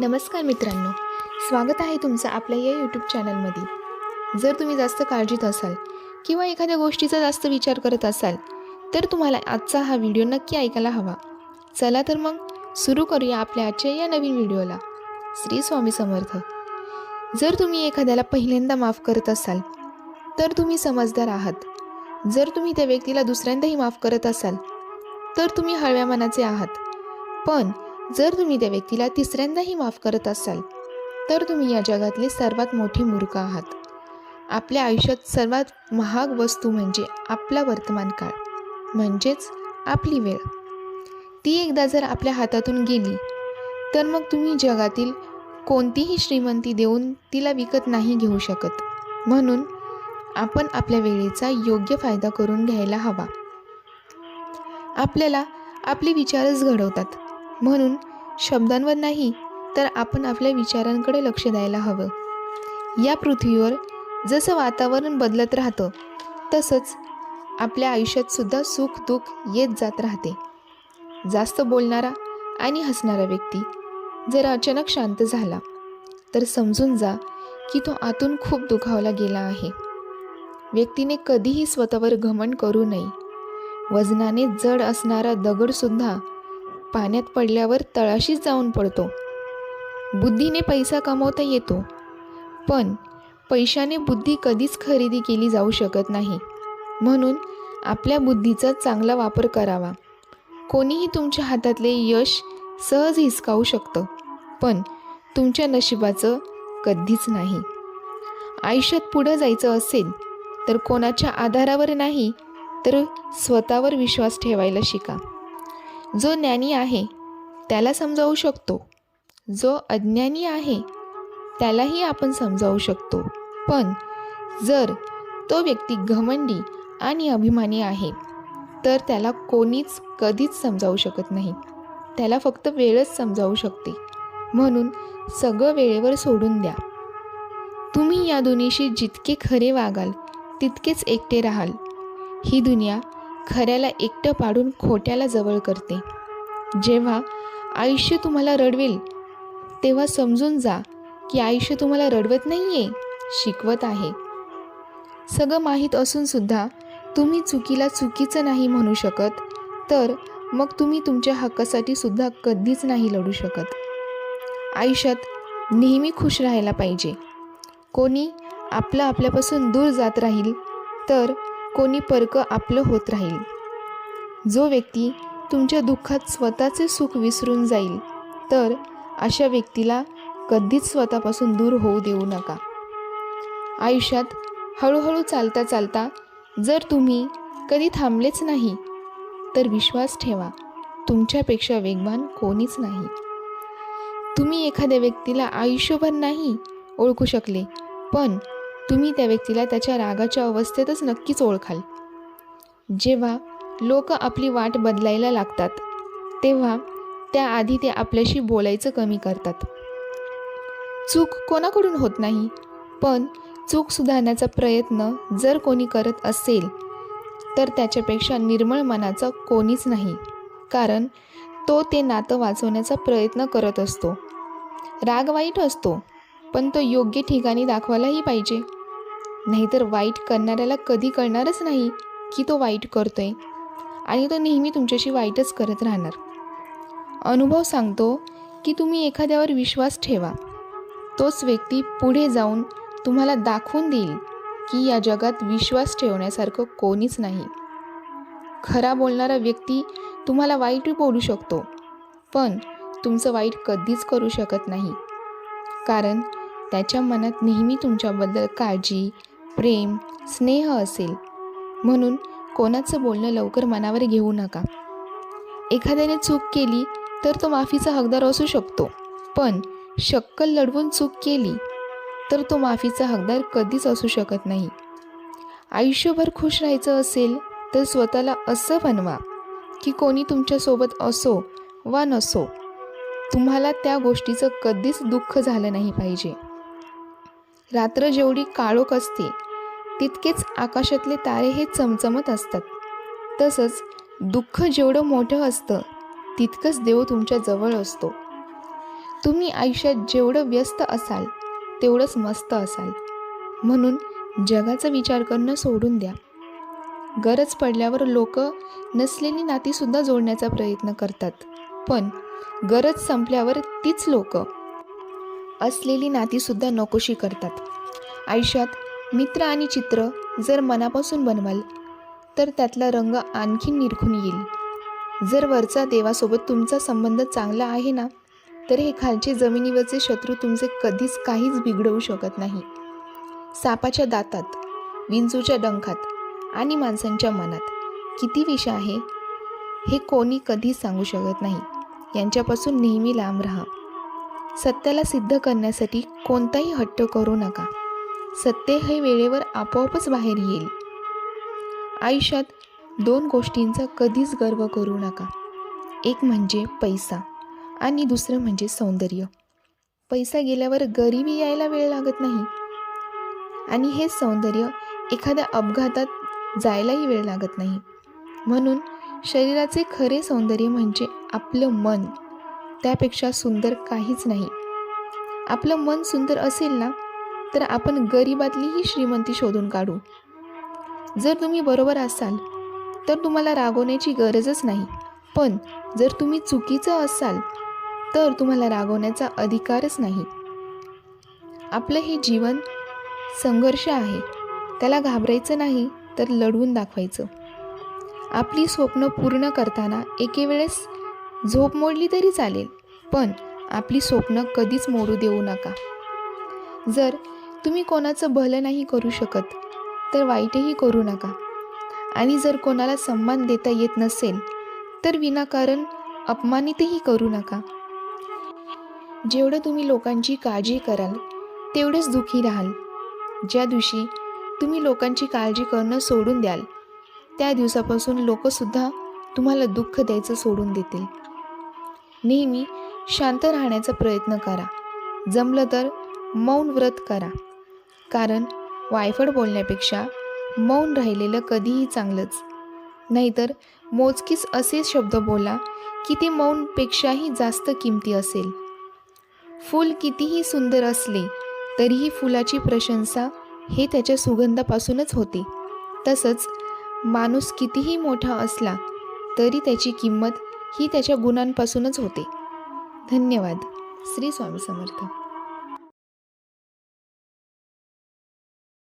नमस्कार मित्रांनो. स्वागत आहे तुमचं आपल्या या यूट्यूब चॅनलमध्ये जर तुम्ही जास्त काळजीत असाल किंवा एखाद्या गोष्टीचा जास्त विचार करत असाल तर तुम्हाला आजचा हा व्हिडिओ नक्की ऐकायला हवा. चला तर मग सुरू करूया आपल्या आजच्या या नवीन व्हिडिओला. श्री स्वामी समर्थ. जर तुम्ही एखाद्याला पहिल्यांदा माफ करत असाल तर तुम्ही समजदार आहात. जर तुम्ही त्या व्यक्तीला दुसऱ्यांदाही माफ करत असाल तर तुम्ही हळव्या मनाचे आहात. पण जर तुम्ही त्या व्यक्तीला तिसऱ्यांदाही माफ करत असाल तर तुम्ही या जगातले सर्वात मोठे मूर्ख आहात. आपल्या आयुष्यात सर्वात महाग वस्तू म्हणजे आपला वर्तमान काळ म्हणजेच आपली वेळ. ती एकदा जर आपल्या हातातून गेली तर मग तुम्ही जगातील कोणतीही श्रीमंती देऊन तिला विकत नाही घेऊ शकत. म्हणून आपण आपल्या वेळेचा योग्य फायदा करून घ्यायला हवा. आपल्याला आपले विचारच घडवतात. म्हणून शब्दांवर नाही तर आपण आपल्या विचारांकडे लक्ष द्यायला हवं. या पृथ्वीवर जसं वातावरण बदलत राहतं तसंच आपल्या आयुष्यातसुद्धा सुख दुःख येत जात राहते. जास्त बोलणारा आणि हसणारा व्यक्ती जर अचानक शांत झाला तर समजून जा की तो आतून खूप दुखावला गेला आहे. व्यक्तीने कधीही स्वतःवर घमंड करू नये. वजनाने जड असणारा दगडसुद्धा पाण्यात पडल्यावर तळाशीच जाऊन पडतो. बुद्धीने पैसा कमवता येतो पण पैशाने बुद्धी कधीच खरेदी केली जाऊ शकत नाही. म्हणून आपल्या बुद्धीचा चांगला वापर करावा. कोणीही तुमच्या हातातले यश सहज हिसकावू शकतं पण तुमच्या नशिबाचं कधीच नाही. आयुष्यात पुढं जायचं असेल तर कोणाच्या आधारावर नाही तर स्वतःवर विश्वास ठेवायला शिका. जो ज्ञानी आहे त्याला समजावू शकतो. जो अज्ञानी आहे त्यालाही आपण समजावू शकतो. पण जर तो व्यक्ती घमंडी आणि अभिमानी आहे तर त्याला कोणीच कधीच समजावू शकत नाही. त्याला फक्त वेळच समजावू शकते. म्हणून सगळं वेळेवर सोडून द्या. तुम्ही या दुनियेशी जितके खरे वागाल तितकेच एकटे राहाल. ही दुनिया खऱ्याला एकटं पाडून खोट्याला जवळ करते. जेव्हा आयुष्य तुम्हाला रडवेल तेव्हा समजून जा की आयुष्य तुम्हाला रडवत नाही आहे शिकवत आहे. सगळं माहीत असूनसुद्धा तुम्ही चुकीला चुकीचं नाही म्हणू शकत तर मग तुम्ही तुमच्या हक्कासाठी सुद्धा कधीच नाही लढू शकत. आयुष्यात नेहमी खुश राहायला पाहिजे. कोणी आपलं आपल्यापासून दूर जात राहील तर कोणी परकं आपलं होत राहील. जो व्यक्ती तुमच्या दुःखात स्वतःचे सुख विसरून जाईल तर अशा व्यक्तीला कधीच स्वतःपासून दूर होऊ देऊ नका. आयुष्यात हळूहळू चालता चालता जर तुम्ही कधी थांबलेच नाही तर विश्वास ठेवा तुमच्यापेक्षा वेगवान कोणीच नाही. तुम्ही एखाद्या व्यक्तीला आयुष्यभर नाही ओळखू शकले पण तुम्ही त्या व्यक्तीला त्याच्या रागाच्या अवस्थेतच नक्कीच ओळखाल. जेव्हा लोक आपली वाट बदलायला लागतात तेव्हा त्याआधी ते आपल्याशी बोलायचं कमी करतात. चूक कोणाकडून होत नाही पण चूक सुधारण्याचा प्रयत्न जर कोणी करत असेल तर त्याच्यापेक्षा निर्मळ मनाचा कोणीच नाही कारण तो ते नातं वाचवण्याचा प्रयत्न करत असतो. राग वाईट असतो पण तो योग्य ठिकाणी दाखवायलाही पाहिजे. नाहीतर वाईट करणाऱ्याला कधी कळणारच नाही की तो वाईट करतो आहे आणि तो नेहमी तुमच्याशी वाईटच करत राहणार. अनुभव सांगतो की तुम्ही एखाद्यावर विश्वास ठेवा. तोच व्यक्ती पुढे जाऊन तुम्हाला दाखवून देईल की या जगात विश्वास ठेवण्यासारखं कोणीच नाही. खरा बोलणारा व्यक्ती तुम्हाला वाईट बोलू शकतो पण तुमचं वाईट कधीच करू शकत नाही. कारण त्याच्या मनात नेहमी तुमच्याबद्दल काळजी प्रेम स्नेह असेल. म्हणून कोणाचं बोलणं लवकर मनावर घेऊ नका. एखाद्याने चूक केली तर तो माफीचा हकदार असू शकतो. पण शक्कल लढवून चूक केली तर तो माफीचा हकदार कधीच असू शकत नाही. आयुष्यभर खुश राहायचं असेल तर स्वतःला असं बनवा की कोणी तुमच्यासोबत असो वा नसो तुम्हाला त्या गोष्टीचं कधीच दुःख झालं नाही पाहिजे. रात्र जेवढी काळोख असते तितकेच आकाशातले तारे हे चमचमत असतात. तसंच दुःख जेवढं मोठं असतं तितकंच देव तुमच्या जवळ असतो. तुम्ही आयुष्यात जेवढं व्यस्त असाल तेवढंच मस्त असाल. म्हणून जगाचा विचार करणं सोडून द्या. गरज पडल्यावर लोक नसलेली नातीसुद्धा जोडण्याचा प्रयत्न करतात. पण गरज संपल्यावर तीच लोक असलेली नातीसुद्धा नकोशी करतात. आयुष्यात मित्र आणि चित्र जर मनापासून बनवाल तर त्यातला रंग आणखीन निरखून येईल. जर वरचा देवासोबत तुमचा संबंध चांगला आहे ना तर हे खालचे जमिनीवरचे शत्रू तुमचे कधीच काहीच बिघडवू शकत नाही. सापाच्या दातात विंचूच्या डंखात आणि माणसांच्या मनात किती विष आहे हे कोणी कधीच सांगू शकत नाही. यांच्यापासून नेहमी लांब राहा. सत्याला सिद्ध करण्यासाठी कोणताही हट्ट करू नका. सत्य हे वेळेवर आपोआपच बाहेर येईल. आयुष्यात दोन गोष्टींचा कधीच गर्व करू नका. एक म्हणजे पैसा आणि दुसरं म्हणजे सौंदर्य. पैसा गेल्यावर गरिबी यायला वेळ लागत नाही. आणि हे सौंदर्य एखाद्या अपघातात जायलाही वेळ लागत नाही. म्हणून शरीराचे खरे सौंदर्य म्हणजे आपलं मन. त्यापेक्षा सुंदर काहीच नाही. आपलं मन सुंदर असेल ना तर आपण गरिबातलीही श्रीमंती शोधून काढू. जर तुम्ही बरोबर असाल तर तुम्हाला रागवण्याची गरजच नाही. पण जर तुम्ही चुकीचं असाल तर तुम्हाला रागवण्याचा अधिकारच नाही. आपलं हे जीवन संघर्ष आहे. त्याला घाबरायचं नाही तर लढवून दाखवायचं. आपली स्वप्न पूर्ण करताना एके वेळेस झोप मोडली तरी चालेल पण आपली स्वप्न कधीच मोडू देऊ नका. जर तुम्ही कोणाचं भलं नाही करू शकत तर वाईटही करू नका. आणि जर कोणाला सन्मान देता येत नसेल तर विनाकारण अपमानितही करू नका. जेवढं तुम्ही लोकांची काळजी कराल तेवढेच दुःखी राहाल. ज्या दिवशी तुम्ही लोकांची काळजी करणं सोडून द्याल त्या दिवसापासून लोकसुद्धा तुम्हाला दुःख द्यायचं सोडून देतील. नेहमी शांत राहण्याचा प्रयत्न करा. जमलं तर मौन व्रत करा. कारण वायफड बोलण्यापेक्षा मौन राहिलेलं कधीही चांगलंच. नाहीतर मोजकीच असे शब्द बोला की ते मौनपेक्षाही जास्त किमती असेल. फूल कितीही सुंदर असले तरीही फुलाची प्रशंसा हे त्याच्या सुगंधापासूनच होते. तसंच माणूस कितीही मोठा असला तरी त्याची किंमत ही त्याच्या गुणांपासूनच होते. धन्यवाद. श्री स्वामी समर्थ.